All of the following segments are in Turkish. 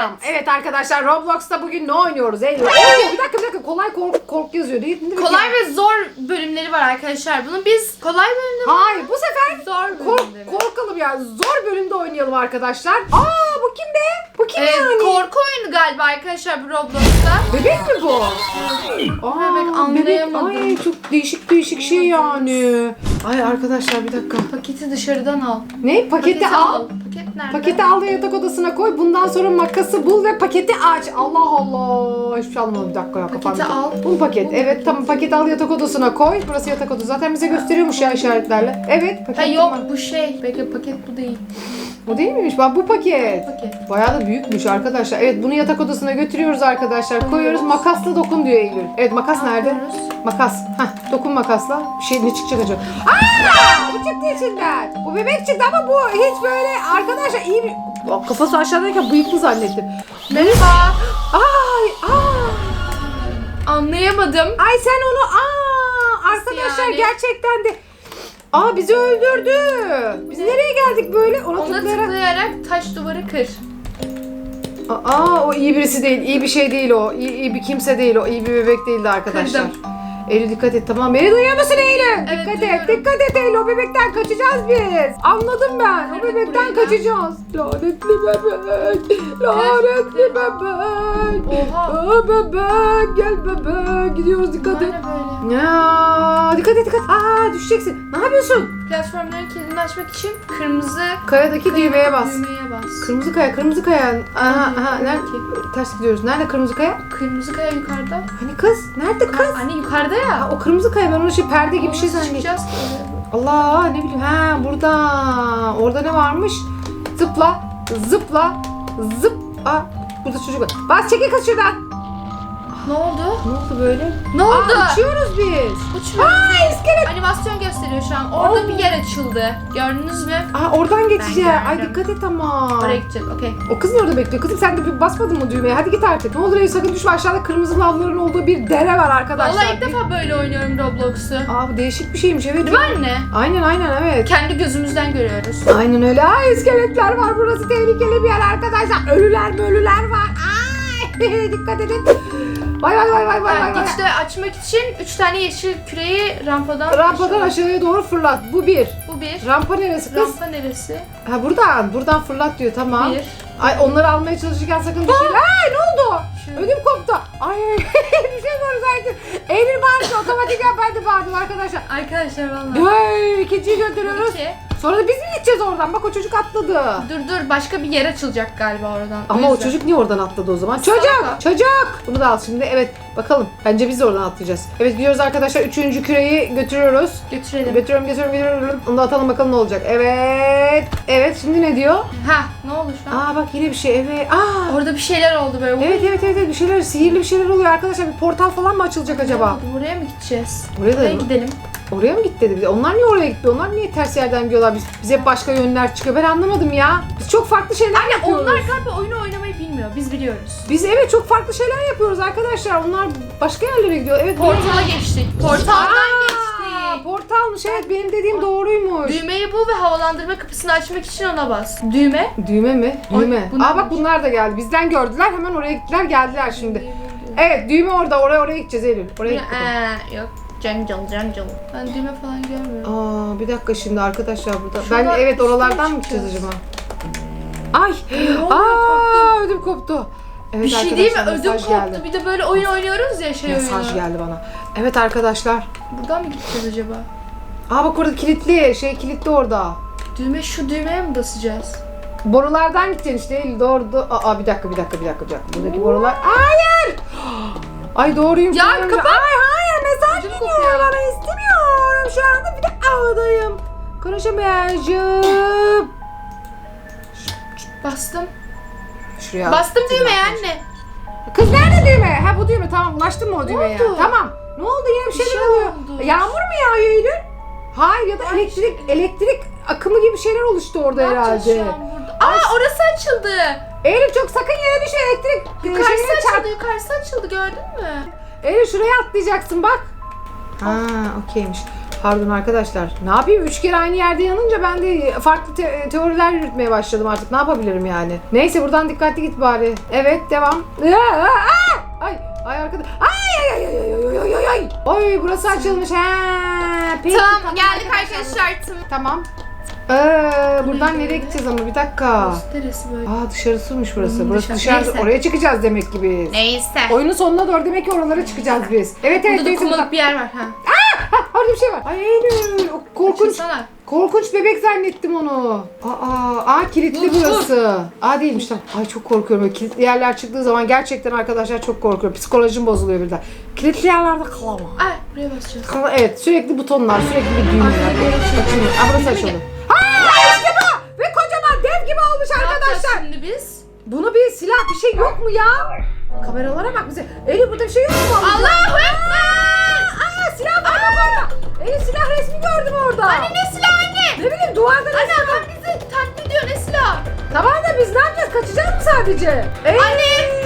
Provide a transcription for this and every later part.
Selam. Evet. arkadaşlar Roblox'ta bugün ne oynuyoruz? Eylül. Oo, bir dakika bir dakika kolay kork, kork yazıyor değil mi? Kolay ve zor bölümleri var arkadaşlar. Bunu biz kolay bölümde mi? Hayır bu sefer Zor kork, bölümde mi? korkalım yani. Zor bölümde oynayalım arkadaşlar. Aa bu kim be? Bu kim Evet, yani? korku oyunu galiba arkadaşlar bu Roblox'ta. Bebek mi bu? Aa, Bebek, anlayamadım. Ay çok değişik değişik şey yani. Ay arkadaşlar bir dakika. Paketi dışarıdan al. Ne? Paketi, al. Paket nerede? Paketi al ve yatak odasına koy. Bundan sonra makası bul ve paketi aç. Allah Allah. Hiçbir şey anlamadım. Bir dakika ya. Paketi al. Bu paket. Evet tamam paketi al yatak odasına koy. Burası yatak odası. Zaten bize gösteriyormuş ya işaretlerle. Evet paket. Ha yok tamam. bu şey. Bekle paket bu değil. O değil miymiş? Bak bu paket. Paket. Bayağı da büyükmüş arkadaşlar. Evet bunu yatak odasına götürüyoruz arkadaşlar. Koyuyoruz. Makasla dokun diyor Eylül. Evet makas nerede? Makas. Heh, dokun makasla. Bir şey ne çıkacak acaba? Aa! Bu çıktı içinden. Bu bebek çıktı ama bu hiç böyle arkadaşlar iyi bir... Bak, Kafası aşağıdayken bıyıklı zannettim. Merhaba. Ay! Aa! Anlayamadım. Ay sen onu... Aa! Arkadaşlar yani? gerçekten de... Aa bizi öldürdü. Biz nereye geldik böyle? Ona, Ona tıklayarak... tıklayarak taş duvarı kır. Aa o iyi birisi değil. iyi bir şey değil o. İyi, iyi bir kimse değil o. iyi bir bebek değildi arkadaşlar. Kırdım. Eylül dikkat et tamam. Beni duyuyor musun Eylül? Evet, dikkat et. duyuyorum. Dikkat et Eylül. O bebekten kaçacağız biz. Anladım ben. O bebekten kaçacağız. Lanetli bebek. Lanetli bebek. Oha. Aa, bebek. Gel bebek. Gidiyoruz dikkat et. Ne böyle? Ya dikkat et dikkat. Aa düşeceksin. Ne yapıyorsun? Platformların kilidini açmak için kırmızı Kayadaki düğmeye bas. düğmeye bas. Kırmızı kaya, kırmızı kaya. Aha, Hadi, aha, hadi. nerede? Ters gidiyoruz. Nerede kırmızı kaya? Kırmızı kaya yukarıda. Hani kız? Nerede kız? Anne yukarıda ya. Ha, o kırmızı kaya ben onu şey perde gibi bir şey zannettim. çıkacağız ki oraya? Allah ne bileyim ha burada. Orada ne varmış? Zıpla, zıpla, zıp. Aa, burada çocuk var. Bas çekil kız şuradan. Ne oldu? Ne oldu böyle? Ne oldu? Aa, uçuyoruz biz. Uçmuyoruz. Aa iskelet. Animasyon gösteriyor şu an. Orada Oo. bir yer açıldı. Gördünüz mü? Aa oradan geçeceğiz. Ay gördüm. dikkat et ama. Oraya gideceğiz. Okey. O kız ne orada bekliyor? Kızım sen de bir basmadın mı düğmeye? Hadi git artık. Ne olur Eylül sakın düşme. Aşağıda kırmızı lavların olduğu bir dere var arkadaşlar. Vallahi ilk Bir- defa böyle oynuyorum Roblox'u. Aa bu değişik bir şeymiş evet. Değil mi anne? Aynen aynen evet. Kendi gözümüzden görüyoruz. Aynen öyle. Ay iskeletler var. Burası tehlikeli bir yer arkadaşlar. Ölüler mi ölüler var. Ay dikkat edin. Vay vay vay vay vay vay. geçişte açmak için 3 tane yeşil küreyi rampadan Rampadan aşağı- aşağıya doğru fırlat. Bu bir. Bu bir. Rampa neresi kız? Rampa neresi? Ha buradan. Buradan fırlat diyor tamam. Bir. Ay onları almaya çalışırken sakın düşürme. Ay ne oldu? Şu. Ödüm koptu. Ay bir şey var sanki. Eylül bağırdı. Otomatik ben de bağırdım arkadaşlar. Arkadaşlar vallahi. Ay ikinciyi gönderiyoruz. İki. Sonra da biz mi gideceğiz oradan? Bak o çocuk atladı. Dur dur başka bir yer açılacak galiba oradan. Ama o yüzden. çocuk niye oradan atladı o zaman? Çocuk! Çocuk! Bunu da al şimdi. Evet bakalım. Bence biz de oradan atlayacağız. Evet gidiyoruz arkadaşlar. Üçüncü küreyi götürüyoruz. götürelim. Götürüyorum götürüyorum götürüyorum. Onu da atalım bakalım ne olacak. Evet. Evet şimdi ne diyor? Ha ne oldu şu an? Aa bak yine bir şey. Evet. Aa. Orada bir şeyler oldu böyle. Evet evet evet evet. bir şeyler sihirli bir şeyler oluyor arkadaşlar. Bir portal falan mı açılacak acaba? Buraya mı gideceğiz? Oraya da mı? gidelim. Oraya mı gitti dedi? Onlar niye oraya gitti? Onlar niye ters yerden gidiyorlar? Biz, bize hep başka yönler çıkıyor. Ben anlamadım ya. Biz çok farklı şeyler yapıyoruz. Onlar galiba oyunu oynamayı bilmiyor. Biz biliyoruz. Biz evet çok farklı şeyler yapıyoruz arkadaşlar. Onlar başka yerlere gidiyor. Evet. Portala geçtik. Portaldan Aa, geçtik. Portalmış evet benim dediğim doğruymuş. Düğmeyi bul ve havalandırma kapısını açmak için ona bas. Düğme. Düğme mi? Ay, Düğme. bu Aa bak bunlar da geldi. Bizden gördüler hemen oraya gittiler geldiler şimdi. Evet düğme orada oraya oraya gideceğiz Eylül. Oraya gittik. Ee, yok. Cancel cancel. Ben düğme falan görmüyorum. Aa bir dakika şimdi arkadaşlar burada. Şuradan ben evet oralardan mı çıkacağız. acaba? Ay! oluyor? Aa ödüm koptu. Evet, bir şey değil mi? arkadaşlar, Ödüm mesaj koptu. geldi. Bir de böyle oyun oynuyoruz ya şey Mesaj oyunu. geldi bana. Evet arkadaşlar. Buradan mı gideceğiz acaba? Aa bak orada kilitli. Şey kilitli orada. Düğme şu düğmeye mi basacağız? Borulardan gideceksin işte Eylül doğru. do- Aa bir dakika bir dakika bir dakika bir dakika. Buradaki borular. Hayır! Ay doğruyum. Ya, kapat. Ay kopuyor. bana istemiyorum. Şu anda bir de ağdayım. Konuşamayacağım. Bastım. Şuraya. Bastım düğmeye anne. Kız nerede düğme? Ha bu düğme tamam ulaştın mı o düğmeye? oldu? Tamam. Ne oldu yine bir Bir şeyler şey oluyor. oldu. Yağmur mu yağıyor Eylül? Hayır ya da Ay, elektrik şey. elektrik akımı gibi şeyler oluştu orada Ne yapacağız herhalde. şu an burada? Aa orası açıldı. Eylül çok sakın yere düşme elektrik Yukarısı şeyine çarp. açıldı. Yukarısı açıldı gördün mü? Eylül şuraya atlayacaksın bak. Ha okeymiş. Pardon arkadaşlar. Ne yapayım? Üç kere aynı yerde yanınca ben de farklı te- teoriler yürütmeye başladım artık. Ne yapabilirim yani? Neyse buradan dikkatli git bari. Evet devam. Aa, aa! Ay ay arkadaş. Ay ay ay ay ay ay ay ay. Oy burası açılmış. Ha. Peki, Tamam geldik arkadaşlar. Tamam. Ee, buradan nereye gideceğiz ama bir dakika. Neresi böyle? Aa dışarısıymış burası. Hmm, burası dışarı. dışarıda. Neyse. Oraya çıkacağız demek ki biz. Neyse. Oyunun sonuna doğru demek ki oralara çıkacağız biz. Evet evet Burada da neyse. kumalık buradan- bir yer var. Ha. Ha, orada bir şey var. Ay Eylül. o Korkunç. Açılsana. Korkunç bebek zannettim onu. Aa, aa kilitli Dur, dur. burası. Aa değilmiş tamam. Ay çok korkuyorum. Böyle kilitli yerler çıktığı zaman gerçekten arkadaşlar çok korkuyorum. Psikolojim bozuluyor birden. Kilitli yerlerde kalamam. Ay buraya basacağız. Kala- Evet sürekli butonlar, sürekli bir düğmeler. Açılıyor. Aa burası açıldı. Biz? Bunu bir silah bir şey yok mu ya? Kameralara bak bize. Eylül burada bir şey yok mu? Allahu Ekber! Aa silah var bak orada. Eylül silah resmi gördüm orada. Anne ne silah anne? Ne bileyim duvarda Anne resmi var. adam bizi taklit ediyor ne silah? Tamam da biz ne yapacağız? Kaçacağız mı sadece? Anne! Anne!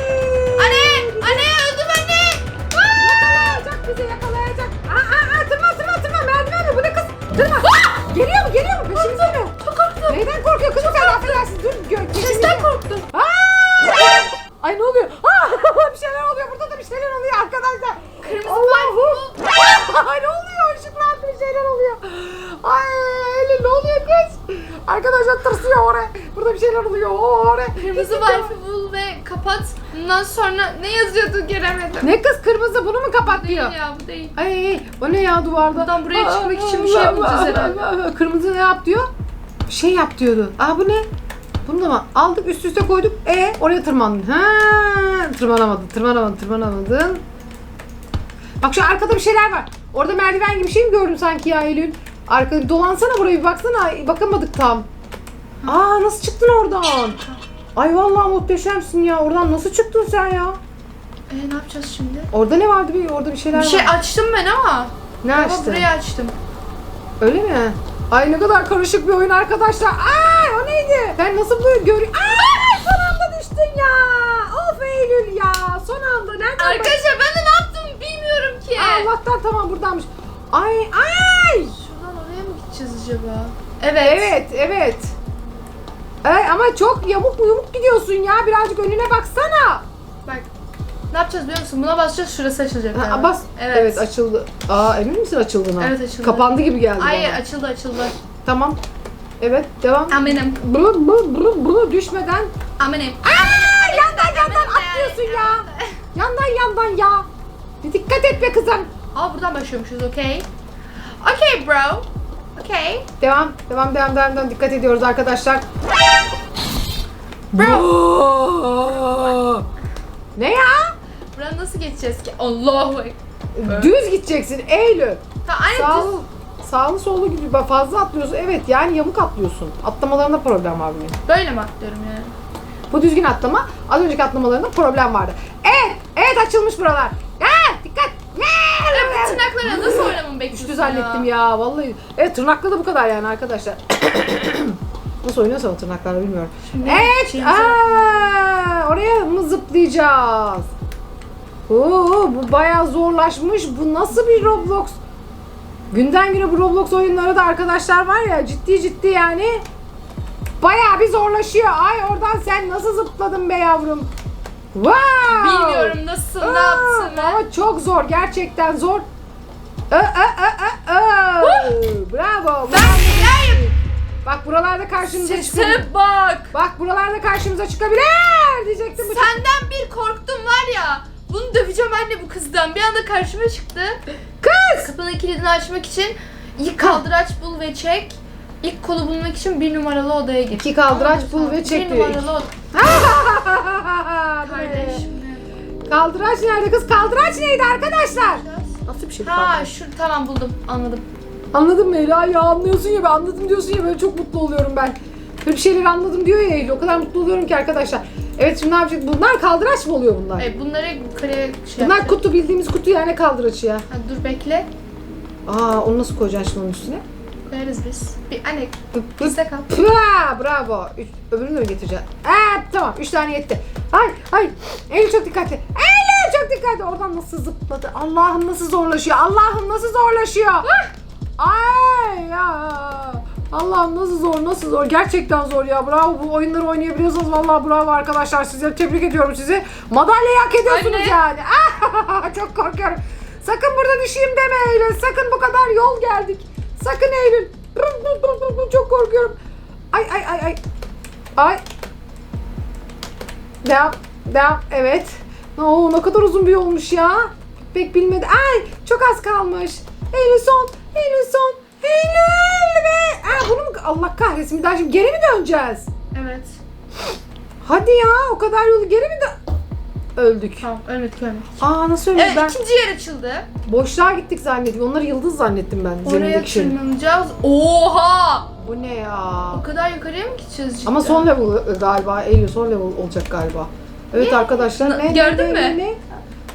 Bundan sonra ne yazıyordu göremedim. Ne kız kırmızı bunu mu kapat diyor. Değil ya bu değil. Ay, o ne ya duvarda? Buradan buraya çıkmak için bir şey bulacağız herhalde. Kırmızı ne yap diyor? Bir şey yap diyordu. Aa bu ne? Bunu da mı? Aldık üst üste koyduk. E oraya tırmandın. Ha, tırmanamadın, tırmanamadın, tırmanamadın. Bak şu arkada bir şeyler var. Orada merdiven gibi bir şey mi gördüm sanki ya Eylül? Arkada dolansana buraya bir baksana. Bakamadık tam. Aa nasıl çıktın oradan? Ay vallahi muhteşemsin ya. Oradan nasıl çıktın sen ya? Ee, ne yapacağız şimdi? Orada ne vardı bir orada bir şeyler Bir şey var. açtım ben ama. Ne Ama açtın? burayı açtım. Öyle mi? Ay ne kadar karışık bir oyun arkadaşlar. Ay o neydi? Ben nasıl böyle görüyorum? Ay son anda düştün ya. Of Eylül ya. Son anda nereden? Arkadaşlar ben de ne yaptım bilmiyorum ki. Aa, Allah'tan tamam buradanmış. Ay ay. Şuradan oraya mı gideceğiz acaba? Evet. Evet evet. Ay, ama çok yamuk yumuk gidiyorsun ya. Birazcık önüne baksana. Bak. Ne yapacağız biliyor musun? Buna basacağız şurası açılacak. Ha, bas. Evet. Evet. açıldı. Aa emin misin açıldığına? Evet, açıldı. Kapandı gibi geldi Hayır bana. açıldı açıldı. Tamam. Evet devam. Aminim. Bunu, bunu, bunu, bunu düşmeden Aminim. Aa, yandan yandan atlıyorsun ya. Yandan yandan ya. Bir dikkat et be kızım. Aa buradan başlıyormuşuz okey. Okey bro. Okey. Devam, devam, devam, devam, devam. Dikkat ediyoruz arkadaşlar. ne ya? Buradan nasıl geçeceğiz ki? Allahu. Düz gideceksin Eylül. Aynı Sağlı, düz- sağlı sollu gibi Bak fazla atlıyorsun. Evet yani yamuk atlıyorsun. Atlamalarında problem var benim. Böyle mi atlıyorum yani? Bu düzgün atlama. Az önceki atlamalarında problem vardı. Evet, evet açılmış buralar. Ha, dikkat. Ben bu tırnaklarla nasıl bekliyorsun Düştü zannettim ya. vallahi. Evet tırnakla da bu kadar yani arkadaşlar. Nasıl oynuyorsa o tırnaklarla bilmiyorum. Şimdi evet. Aa, oraya mı zıplayacağız? Oo, bu bayağı zorlaşmış. Bu nasıl bir Roblox? Günden güne bu Roblox oyunları da arkadaşlar var ya ciddi ciddi yani bayağı bir zorlaşıyor. Ay oradan sen nasıl zıpladın be yavrum? Wow! Bilmiyorum nasıl ne Aa, yaptığını. Ama çok zor. Gerçekten zor. Ö, ö, ö, ö, ö. Bravo. Ben neler yapayım? Bak buralarda karşımıza çıkabilir. Sese bak. Bak buralarda karşımıza çıkabilir diyecektim. Bu Senden bir korktum var ya. Bunu döveceğim anne bu kızdan. Bir anda karşıma çıktı. Kız! Kapının kilidini açmak için ilk kaldıraç bul ve çek. İlk kolu bulmak için bir numaralı odaya git. İki kaldıraç Tamam, bul ve çek Bir diyor. numaralı oda. Kardeşim. Kaldıraç nerede kız? Kaldıraç neydi arkadaşlar? Nasıl bir şey Ha şu tamam buldum anladım. Anladın mı Ela ya anlıyorsun ya ben anladım diyorsun ya böyle çok mutlu oluyorum ben. Böyle bir şeyleri anladım diyor ya Eylül o kadar mutlu oluyorum ki arkadaşlar. Evet şimdi ne yapacak? Bunlar kaldıraç mı oluyor bunlar? E, bunları yukarıya şey Bunlar yapacağım. kutu bildiğimiz kutu yani kaldıraçı ya. Ha, dur bekle. Aa onu nasıl koyacaksın şimdi onun üstüne? Koyarız biz. Bir anne bizde kal. Pıa, bravo. Üç, öbürünü de mi getireceğim? Aa, tamam. Üç tane yetti. Hay hay. Eylül çok dikkatli. Eylül çok dikkatli. Oradan nasıl zıpladı? Allah'ım nasıl zorlaşıyor? Allah'ım nasıl zorlaşıyor? Ay ya. Allah'ım nasıl zor nasıl zor. Gerçekten zor ya. Bravo bu oyunları oynayabiliyorsanız vallahi bravo arkadaşlar. Sizleri tebrik ediyorum sizi. Madalyayı hak ediyorsunuz Anne. yani. Ah, Çok korkuyorum. Sakın burada düşeyim deme Eylül. Sakın bu kadar yol geldik. Sakın Eylül. Çok korkuyorum. Ay ay ay ay. Ay. Devam. Devam. Evet. Oo, ne kadar uzun bir yolmuş ya. Pek bilmedi. Ay çok az kalmış. Eylül son. Eylül son. Eylül ve... Aa, bunu mu... Allah kahretsin. Bir daha şimdi geri mi döneceğiz? Evet. Hadi ya o kadar yolu geri mi dön... Öldük. Tamam ölmedik ölmedik. Aa nasıl öldük Evet ben? ikinci yer açıldı. Boşluğa gittik zannettim. Onları yıldız zannettim ben. Oraya Zemindeki şey. tırmanacağız. Oha! Bu ne ya? O kadar yukarıya mı gideceğiz cidden? Ama son level galiba. Eylül son level olacak galiba. Evet arkadaşlar. Na- Ne, gördün ne, mü? Ne, ne? Ne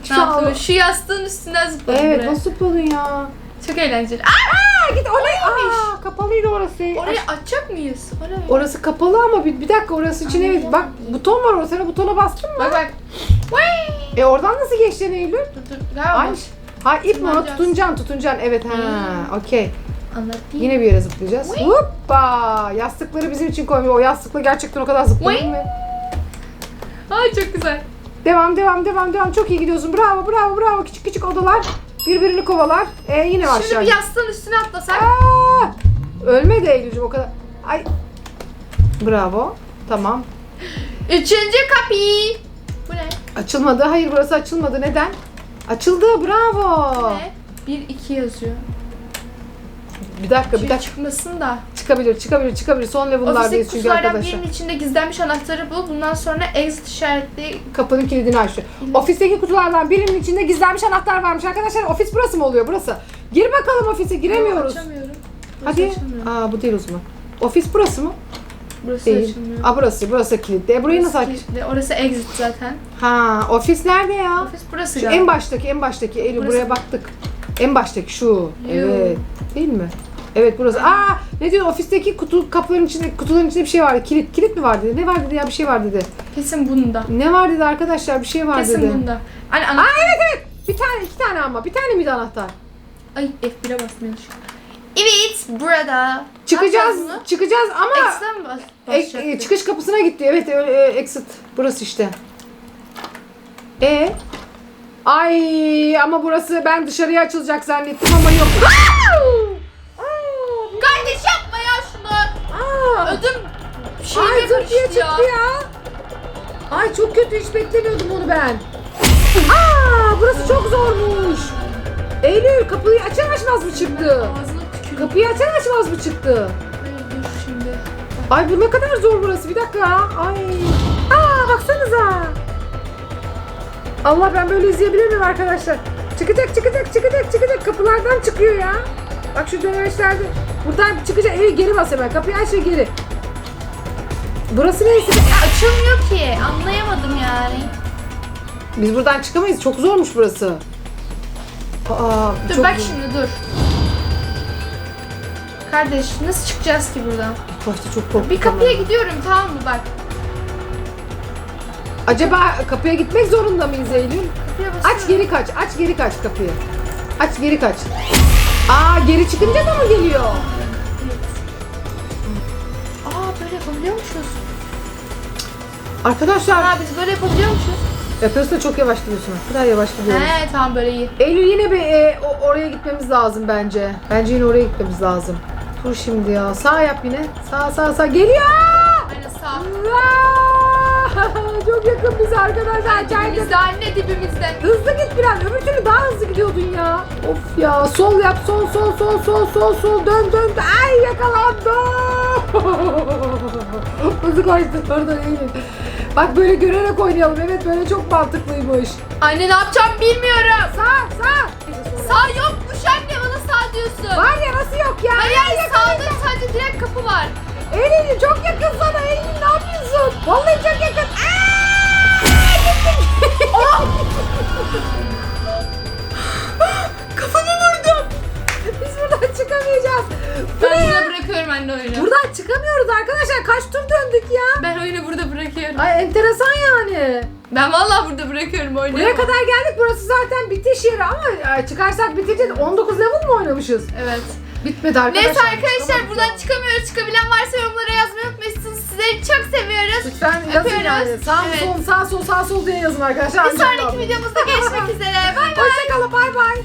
Şu an-? Şu yastığın üstünden zıpladı Evet buraya. nasıl yapalım ya? Çok eğlenceli. Aa, git oraya. Aa, kapalıydı orası. orayı açacak mıyız? Orayı. Orası kapalı ama bir, bir dakika orası için evet. Bak buton var orada. Sen o butona bastın mı? Bak bak. Vay! E oradan nasıl geçtin Eylül? Dur dur. Galiba Ay. Ha ip mi tutunacaksın tutunacaksın. Evet ha Hmm. okey. Anlatayım. Yine bir yere zıplayacağız. Vay. Hoppa! Yastıkları bizim için koymuyor. O yastıkla gerçekten o kadar zıpladın Vay. mı? Ay çok güzel. Devam devam devam devam. Çok iyi gidiyorsun. Bravo bravo bravo. Küçük küçük odalar. Birbirini kovalar. E yine var Şimdi bir yastığın üstüne atlasak. Aa! Ölmedi Eylül'cüm o kadar. Ay. Bravo. Tamam. Üçüncü kapı. Bu ne? Açılmadı. Hayır burası açılmadı. Neden? Açıldı. Bravo. Ne? Bir iki yazıyor. Bir dakika bir Şimdi dakika. çıkmasın da. Çıkabilir çıkabilir çıkabilir. Son level'lardayız Ofisteki çünkü kutulardan arkadaşlar. birinin içinde gizlenmiş anahtarı bul. Bundan sonra exit işaretli Kapının kilidini açtı. Ofisteki kutulardan birinin içinde gizlenmiş anahtar varmış. Arkadaşlar ofis burası mı oluyor? Burası. Gir bakalım ofise. Giremiyoruz. Açamıyorum. Burası Hadi. açılmıyor. Aa bu değil o zaman. Ofis burası mı? Burası Değil. açılmıyor. Aa burası. Burası kilitli. E, burayı nasıl aç? kilitli. Orası exit zaten. Ha ofis nerede ya? Ofis burası Şu galiba. en baştaki en baştaki Eylül Burası buraya mı? baktık. En baştaki şu. Evet. Değil mi? Evet burası. Aa ne diyor ofisteki kutu kapıların içinde kutuların içinde bir şey vardı. Kilit kilit mi var dedi. Ne var dedi ya bir şey var dedi. Kesin bunda. Ne var dedi arkadaşlar bir şey var Kesin dedi. bunda. Hani Aa evet evet. Bir tane iki tane ama. Bir tane miydi anahtar? Ay F1'e basmıyor şu. Evet burada. Çıkacağız. Yapacağız çıkacağız ama Exit'e mi bas e, basacaktık? e, çıkış kapısına gitti. Evet öyle, e, exit. Burası işte. E Ay ama burası ben dışarıya açılacak zannettim ama yok. Aa! Aa! Ödüm Ay şeyime ya. çıktı ya. Ay çok kötü hiç beklemiyordum onu ben. Aa burası çok zormuş. Eylül kapıyı açar açmaz mı çıktı? Ağzına. Kapıyı açar açmaz mı çıktı? Ay, dur şimdi. Ay bu ne kadar zor burası. Bir dakika. Ay. Aa baksanıza. Allah ben böyle izleyebilir miyim arkadaşlar? Çıkacak çıkacak çıkacak çıkacak. Kapılardan çıkıyor ya. Bak şu dönemeçlerde. Buradan çıkacak. Evet geri bas hemen. Kapıyı aç ve geri. Burası neyse. Ya açılmıyor ki. Anlayamadım yani. Biz buradan çıkamayız. Çok zormuş burası. Aa, Dur çok bak şimdi dur. Kardeş nasıl çıkacağız ki buradan? Başta çok korktum. Bir kapıya ama. gidiyorum tamam mı bak. Acaba kapıya gitmek zorunda mıyız Eylül? Aç geri kaç. Aç geri kaç kapıyı. Aç geri kaç. Aa geri çıkınca da mı geliyor? Yapabiliyormuşuz. Arkadaşlar Aa biz böyle yapabiliyormuşuz. yapıyorsun da çok yavaş gidiyorsun. Ne kadar yavaş gidiyoruz. He tamam böyle iyi. Eylül yine bir e, o- oraya gitmemiz lazım bence. Bence yine oraya gitmemiz lazım. Dur şimdi ya. Sağ yap yine. Sağ sağ sağ. Geliyor. Aynen sağ. Çok yakın bize arkadaşlar. Ay, Acayip dibimizde anne dibimizde. Hızlı git biraz. Öbür türlü daha hızlı gidiyordun ya. Of ya. Sol yap. Sol sol sol sol sol sol. Dön dön. Ay yakalandım. Hızlı koştu. Oradan eğilin. Bak böyle görerek oynayalım. Evet böyle çok mantıklıymış. Anne ne yapacağım bilmiyorum. Sağ sağ. Sağ yokmuş anne bana sağ diyorsun. Var ya nasıl yok ya? Hayır hayır sağda sadece direkt kapı var. Eylül çok yakın sana. Eylül ne yapıyorsun? Vallahi çok yakın. Aa! Gittik. bırakıyorum anne oyunu. Buradan çıkamıyoruz arkadaşlar. Kaç tur döndük ya? Ben oyunu burada bırakıyorum. Ay enteresan yani. Ben vallahi burada bırakıyorum oyunu. Buraya kadar geldik. Burası zaten bitiş yeri ama e, çıkarsak biteceğiz. 19 level mi oynamışız? Evet. Bitmedi arkadaşlar. Neyse arkadaşlar buradan ya. çıkamıyoruz. Çıkabilen varsa yorumlara yazmayı unutmayın. Sizleri çok seviyoruz. Lütfen yazın yani. Sağ Evet. sol sağ sol sağ sol diye yazın arkadaşlar. Bir sonraki videomuzda görüşmek üzere. Bay bay. Hoşçakalın bay bay.